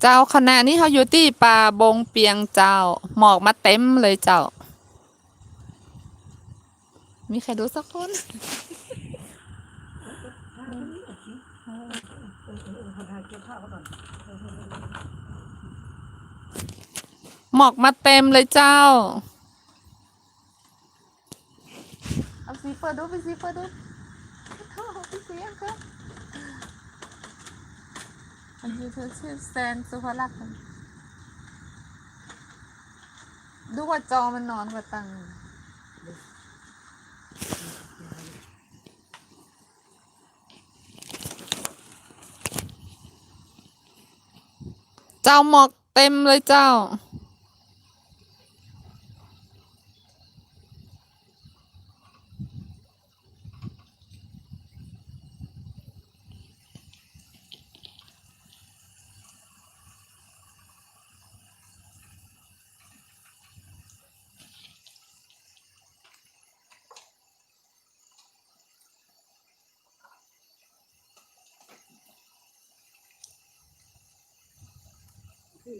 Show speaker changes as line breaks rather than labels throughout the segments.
เจ้าคณะนี้เขาอยู่ที่ป่าบงเปียงเจ้า หมอกมาเต็มเลยเจ้า มีใครรู้สักคนหมอกมาเต็มเลยเจ้า เอาสีเปิดดูไปสีเปิดดูโถ่พี่เสียงครับ อันนี้เธอชื่อแซนสุภลักษณ์นดูว่าจอมันนอนกว่าตังเจ้าหมอกเต็มเลยเจ้า ไป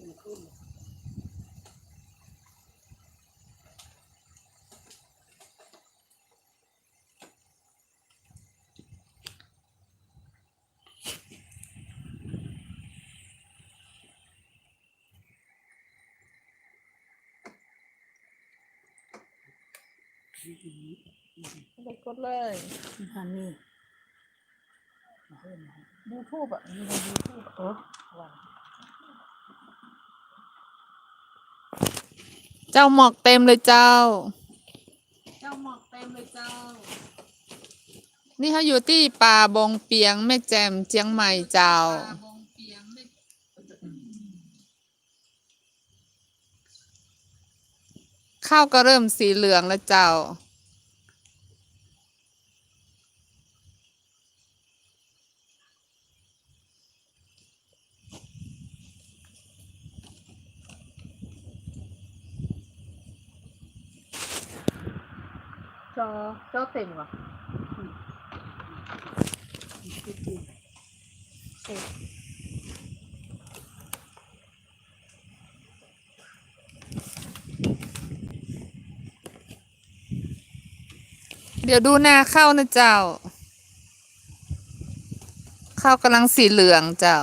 กดเลย
อันนี้
ยูทูบอะมีในยูทูบ
โอ้ว่า
จ้าหมอกเต็มเลยเจ้า เจ้าหมอกเต็มเลยเจ้า นี่เขาอยู่ที่ป่าบงเปียงแม่แจ่มเจียงใหม่เจ้า ข้าวก็เริ่มสีเหลืองแล้วเจ้า
จอจอเต็มว่ะ
เดี๋ยวดูหน้าข้าวนะเจ้า ข้าวกำลังสีเหลืองเจ้า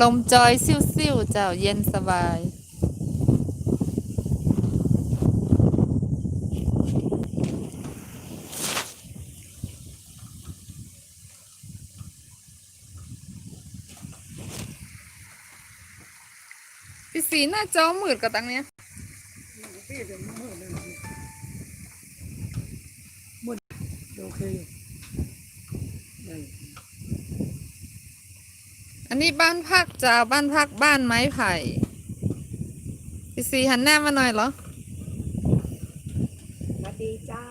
ลมจอยซิ่วๆเจ้าเย็นสบายพี่สีหน้าจอมืดกับตังเนี้ย
โอเคได้
นี้บ้านพักเจ้าบ้านพักบ้านไม้ไผ่พี่สีหันหน้ามาหน่อยเหรอ
สวัสดีเจ้า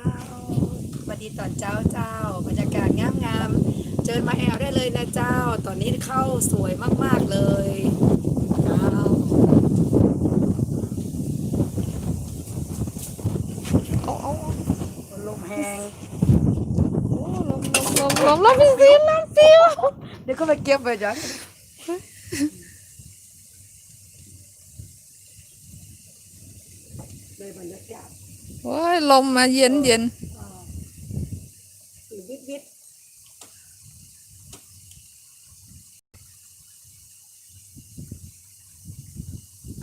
สวัสดีตอนเช้าเจ้าบรรยากาศงามงามๆเจิญมาแอลได้เลยนะเจ้า ตอนนี้เข้าสวยมากๆเลยเจ้า
เอาเอา
ลมแหง
เอาลมลมลมลมลมพี่สีลมฟิว
เดี๋ยวก็ไปเก็บไปจ้ะ ได้บรรยากาศ
โอ้ยลมมาเย็นเย็น
อ่าสีวิดวิด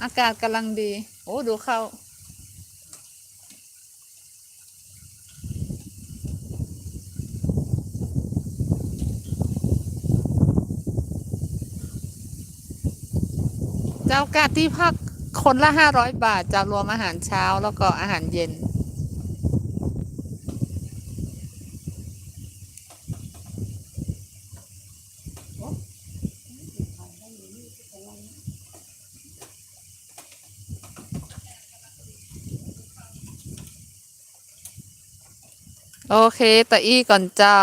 อากาศกำลังดี โอ้ ดูเข้า จ้ากาที่พักคนละห้าร้อยบาทจะรวมอาหารเช้าแล้วก็อาหารเย็น โอเคตะอี้ก่อนเจ้า